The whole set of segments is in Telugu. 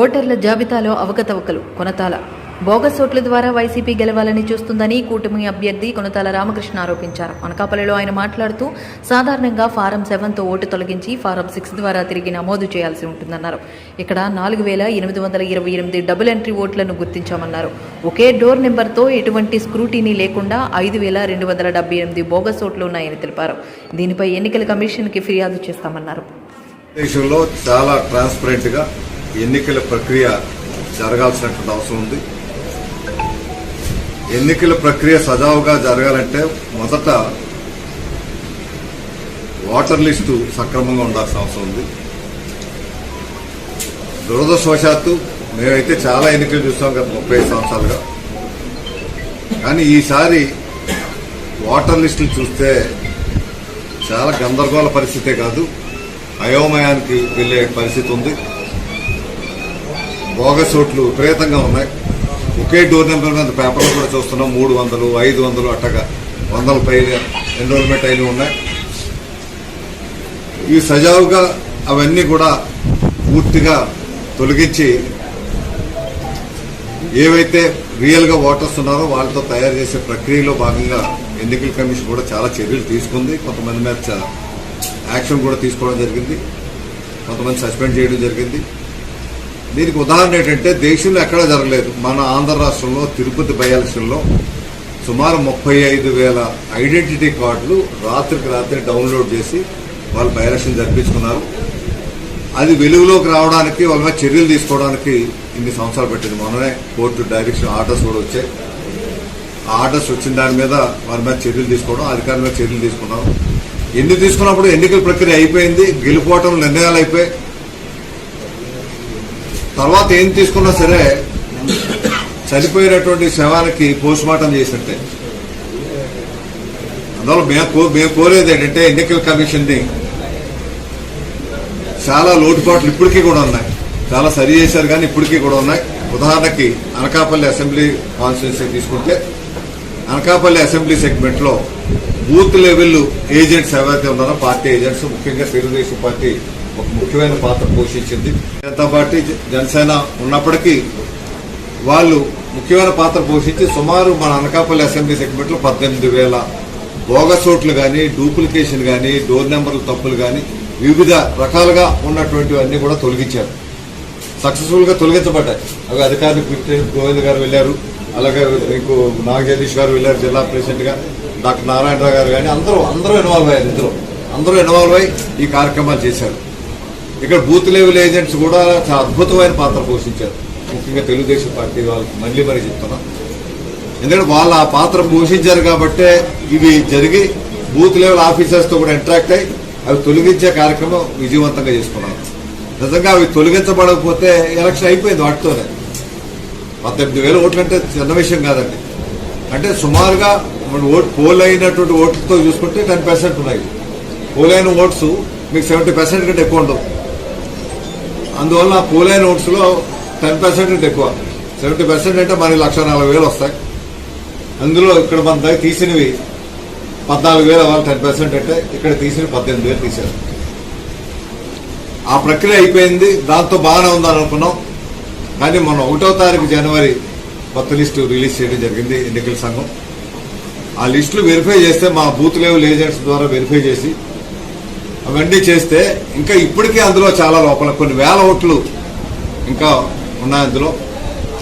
ఓటర్ల జాబితాలో అవకతవకలు కొనతాల. బోగస్ ఓట్ల ద్వారా వైసీపీ గెలవాలని చూస్తుందని కూటమి అభ్యర్థి కొనతాల రామకృష్ణ ఆరోపించారు. అనకాపల్లిలో ఆయన మాట్లాడుతూ సాధారణంగా ఫారం సెవెన్తో ఓటు తొలగించి ఫారం సిక్స్ ద్వారా తిరిగి నమోదు చేయాల్సి ఉంటుందన్నారు. ఇక్కడ నాలుగు వేల ఎనిమిది వందల ఇరవై ఎనిమిది డబుల్ ఎంట్రీ ఓట్లను గుర్తించామన్నారు. ఒకే డోర్ నెంబర్తో ఎటువంటి స్క్రూటీనీ లేకుండా ఐదు వేల రెండు వందల డెబ్బై ఎనిమిది బోగస్ ఓట్లు ఉన్నాయని తెలిపారు. దీనిపై ఎన్నికల కమిషన్కి ఫిర్యాదు చేస్తామన్నారు. దేశంలో చాలా ట్రాన్స్పరెంట్గా ఎన్నికల ప్రక్రియ జరగాల్సినటువంటి అవసరం ఉంది. ఎన్నికల ప్రక్రియ సజావుగా జరగాలంటే మొదట ఓటర్ లిస్టు సక్రమంగా ఉండాల్సిన అవసరం ఉంది. దురదృష్టవశాత్తు మేమైతే చాలా ఎన్నికలు చూస్తాం గత ముప్పై ఐదు సంవత్సరాలుగా. కానీ ఈసారి ఓటర్ లిస్టులు చూస్తే చాలా గందరగోళ పరిస్థితే కాదు. అయోమయానికి వెళ్ళే పరిస్థితి ఉంది. బోగస్ ఓట్లు విపరీతంగా ఉన్నాయి. ఒకే డోర్ నెంబర్ మీద పేపర్లు కూడా చూస్తున్నాం. మూడు వందలు ఐదు వందలు అట్టగా వందల పైన ఎన్రోల్మెంట్ అయినవి ఉన్నాయి. ఇవి సజావుగా అవన్నీ కూడా పూర్తిగా తొలగించి ఏవైతే రియల్గా ఓటర్స్ ఉన్నారో వాళ్ళతో తయారు చేసే ప్రక్రియలో భాగంగా ఎన్నికల కమిషన్ కూడా చాలా చర్యలు తీసుకుంది. కొంతమంది మీద యాక్షన్ కూడా తీసుకోవడం జరిగింది. కొంతమంది సస్పెండ్ చేయడం జరిగింది. దీనికి ఉదాహరణ ఏంటంటే దేశంలో ఎక్కడా జరగలేదు. మన ఆంధ్ర రాష్ట్రంలో తిరుపతి బై సుమారు ముప్పై ఐదు వేల ఐడెంటిటీ కార్డులు రాత్రికి రాత్రి డౌన్లోడ్ చేసి వాళ్ళు బై జరిపించుకున్నారు. అది వెలుగులోకి రావడానికి వాళ్ళ మీద చర్యలు తీసుకోవడానికి ఇన్ని సంవత్సరాలు పెట్టింది. మొన్ననే కోర్టు డైరెక్షన్ ఆర్డర్స్ కూడా వచ్చాయి. ఆ ఆర్డర్స్ వచ్చిన దాని మీద వారి మీద చర్యలు తీసుకోవడం అధికారుల మీద చర్యలు తీసుకున్నాం. ఎన్ని తీసుకున్నప్పుడు ఎన్నికల ప్రక్రియ అయిపోయింది గెలుపోవటం నిర్ణయాలు అయిపోయి తర్వాత ఏం తీసుకున్నా సరే చనిపోయినటువంటి శవానికి పోస్ట్ మార్టం చేసినట్టే. అందువల్ల మేము మేము కోరేది ఏంటంటే ఎన్నికల కమిషన్ని చాలా లోటుపాట్లు ఇప్పటికీ కూడా ఉన్నాయి. చాలా సరి చేశారు కానీ ఇప్పటికీ కూడా ఉన్నాయి. ఉదాహరణకి అనకాపల్లి అసెంబ్లీ కాన్స్టిట్యున్సీ తీసుకుంటే అనకాపల్లి అసెంబ్లీ సెగ్మెంట్లో బూత్ లెవెల్ ఏజెంట్స్ ఎవరైతే ఉన్నారో పార్టీ ఏజెంట్స్ ముఖ్యంగా తెలుగుదేశం పార్టీ ఒక ముఖ్యమైన పాత్ర పోషించింది. జనతా పార్టీ జనసేన ఉన్నప్పటికీ వాళ్ళు ముఖ్యమైన పాత్ర పోషించి సుమారు మన అనకాపల్లి అసెంబ్లీ సెగ్మెంట్లో పద్దెనిమిది వేల బోగస్ ఓట్లు కానీ డూప్లికేషన్ కానీ డోర్ నెంబర్ల తప్పులు కానీ వివిధ రకాలుగా ఉన్నటువంటివన్నీ కూడా తొలగించారు. సక్సెస్ఫుల్గా తొలగించబడ్డాయి. అవి అధికారులు గోవింద్ గారు వెళ్ళారు. అలాగే మీకు నాగ గారు వెళ్ళారు జిల్లా ప్రెసిడెంట్గా డాక్టర్ నారాయణరావు గారు కానీ అందరూ అందరూ ఇన్వాల్వ్ అయ్యారు ఇందులో. అందరూ ఇన్వాల్వ్ అయ్యి ఈ కార్యక్రమాలు చేశారు. ఇక్కడ బూత్ లెవెల్ ఏజెంట్స్ కూడా చాలా అద్భుతమైన పాత్ర పోషించారు. ముఖ్యంగా తెలుగుదేశం పార్టీ వాళ్ళకి మళ్ళీ మరి చెప్తున్నా. ఎందుకంటే వాళ్ళు ఆ పాత్ర పోషించారు కాబట్టే ఇవి జరిగి బూత్ లెవెల్ ఆఫీసర్స్తో కూడా ఇంటరాక్ట్ అయ్యి అవి తొలగించే కార్యక్రమం విజయవంతంగా చేసుకున్నారు. నిజంగా అవి తొలగించబడకపోతే ఎలక్షన్ అయిపోయింది వాటితోనే. పద్దెనిమిది వేల ఓట్లు అంటే చిన్న విషయం కాదండి. అంటే సుమారుగా మన ఓట్ పోల్ అయినటువంటి ఓట్లతో చూసుకుంటే టెన్ పర్సెంట్ ఉన్నాయి. పోల్ అయిన ఓట్స్ మీకు సెవెంటీ పర్సెంట్ కంటే ఎక్కువ ఉండవు. అందువల్ల పోలే నోట్స్లో టెన్ పర్సెంట్ ఎక్కువ. సెవెంటీ పర్సెంట్ అంటే మరి లక్ష నలభై వేలు వస్తాయి. అందులో ఇక్కడ మన దగ్గర తీసినవి పద్నాలుగు వేలు అవ్వాలి టెన్ పర్సెంట్ అంటే ఇక్కడ తీసినవి పద్దెనిమిది వేలు తీశారు. ఆ ప్రక్రియ అయిపోయింది. దాంతో బాగానే ఉందని అనుకున్నాం. కానీ మొన్న ఒకటో తారీఖు జనవరి కొత్త లిస్టు రిలీజ్ చేయడం జరిగింది ఎన్నికల సంఘం. ఆ లిస్టులు వెరిఫై చేస్తే మా బూత్ లెవెల్ ఏజెంట్స్ ద్వారా వెరిఫై చేసి అవన్నీ చేస్తే ఇంకా ఇప్పటికీ అందులో చాలా లోపల కొన్ని వేల ఓట్లు ఇంకా ఉన్నాయి అందులో.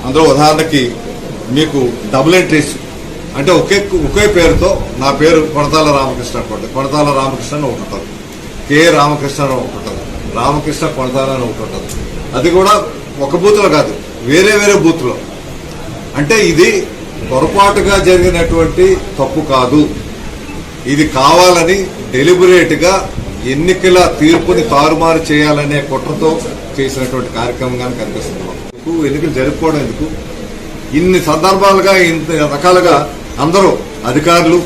అందులో ఉదాహరణకి మీకు డబుల్ ఎంట్రీస్ అంటే ఒకే ఒకే పేరుతో నా పేరు కొడతాల రామకృష్ణ అనుకోండి కొడతాల రామకృష్ణ అని ఒకటి ఉంటుంది. రామకృష్ణ అని ఒకటి ఉంటుంది. రామకృష్ణ కొడతాల అని ఒకటి ఉంటుంది. అది కూడా ఒక బూత్లో కాదు వేరే వేరే బూత్లో. అంటే ఇది పొరపాటుగా జరిగినటువంటి తప్పు కాదు. ఇది కావాలని డెలిబరేట్గా ఎన్నికల తీర్పుని తారుమారు చేయాలనే కుట్రతో చేసినటువంటి కార్యక్రమంగా కనిపిస్తుంది. ఎన్నికలు జరుపుకోవడం ఎందుకు? ఇన్ని సందర్భాలుగా ఇంత రకాలుగా అందరూ అధికారులు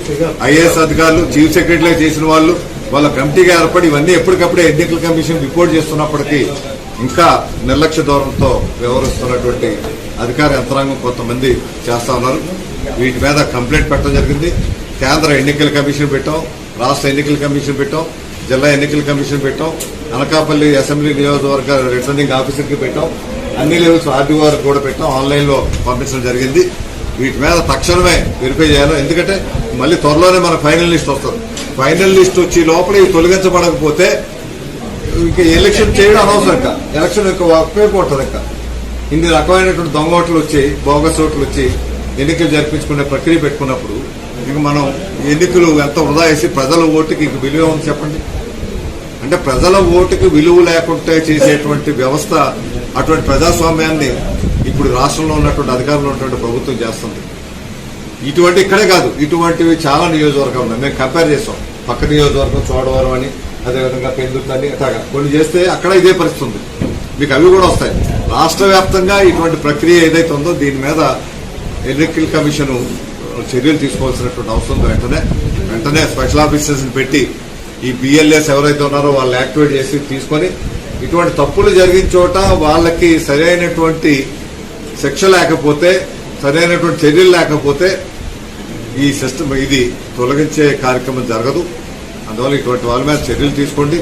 ఐఏఎస్ అధికారులు చీఫ్ సెక్రటరీ చేసిన వాళ్ళు వాళ్ళ కమిటీగా ఏర్పడి ఇవన్నీ ఎప్పటికప్పుడే ఎన్నికల కమిషన్ రిపోర్ట్ చేస్తున్నప్పటికీ ఇంకా నిర్లక్ష్య ధోరణితో వ్యవహరిస్తున్నటువంటి అధికార యంత్రాంగం కొంతమంది చేస్తా ఉన్నారు. వీటి మీద కంప్లైంట్ పెట్టడం జరిగింది. కేంద్ర ఎన్నికల కమిషన్ పెట్టాం రాష్ట్ర ఎన్నికల కమిషన్ పెట్టాం. జిల్లా ఎన్నికల కమిషన్ పెట్టాం. అనకాపల్లి అసెంబ్లీ నియోజకవర్గ రిటర్నింగ్ ఆఫీసర్కి పెట్టాం. అన్ని లెవెల్స్ ఆర్డీఓ వారికి కూడా పెట్టాం. ఆన్లైన్లో పంపించడం జరిగింది. వీటి మీద తక్షణమే వెరిఫై చేయాలి. ఎందుకంటే మళ్ళీ త్వరలోనే మన ఫైనల్ లిస్ట్ వస్తుంది. ఫైనల్ లిస్ట్ వచ్చి లోపల ఇవి తొలగించబడకపోతే ఇంకా ఎలక్షన్ చేయడం అనవసరం ఇంకా. ఎలక్షన్ యొక్క ఉపయోగపడుతుంది ఇంకా. ఇన్ని రకమైనటువంటి దొంగ ఓట్లు వచ్చి బోగస్ ఓట్లు వచ్చి ఎన్నికలు జరిపించుకునే ప్రక్రియ పెట్టుకున్నప్పుడు ఇక మనం ఎన్నికలు ఎంత వృధా చేసి ప్రజల ఓటుకి ఇంక విలువ ఉంది చెప్పండి? అంటే ప్రజల ఓటుకి విలువ లేకుండా చేసేటువంటి వ్యవస్థ అటువంటి ప్రజాస్వామ్యాన్ని ఇప్పుడు రాష్ట్రంలో ఉన్నటువంటి అధికారంలో ఉన్నటువంటి ప్రభుత్వం చేస్తుంది. ఇటువంటి ఇక్కడే కాదు ఇటువంటివి చాలా నియోజకవర్గాలు ఉన్నాయి. మేము కంపేర్ చేసాం పక్క నియోజకవర్గం చూడవరం అని అదేవిధంగా పెందుర్తి అట్లా అట్లాగా కొన్ని చేస్తే అక్కడ ఇదే పరిస్థితి ఉంది. మీకు అవి కూడా వస్తాయి. రాష్ట్ర వ్యాప్తంగా ఇటువంటి ప్రక్రియ ఏదైతే ఉందో దీని మీద ఎన్నికల కమిషన్ చర్యలు తీసుకోవాల్సినటువంటి అవసరం వెంటనే వెంటనే స్పెషల్ ఆఫీసర్స్ని పెట్టి ఈ బిఎల్ఎస్ ఎవరైతే ఉన్నారో వాళ్ళు యాక్టివేట్ చేసి తీసుకొని ఇటువంటి తప్పులు జరిగిన చోట వాళ్ళకి సరైనటువంటి శిక్ష లేకపోతే సరైనటువంటి చర్యలు లేకపోతే ఈ సిస్టమ్ ఇది తొలగించే కార్యక్రమం జరగదు. అందువల్ల ఇటువంటి వాళ్ళ మీద చర్యలు తీసుకోండి.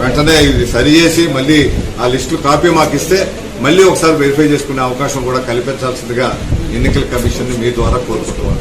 వెంటనే ఇది సరి చేసి మళ్ళీ ఆ లిస్టు కాపీ మాకు ఇస్తే మళ్ళీ ఒకసారి వెరిఫై చేసుకునే అవకాశం కూడా కల్పించాల్సిందిగా ఎన్నికల కమిషన్ మీ ద్వారా కోరుకుంటున్నాను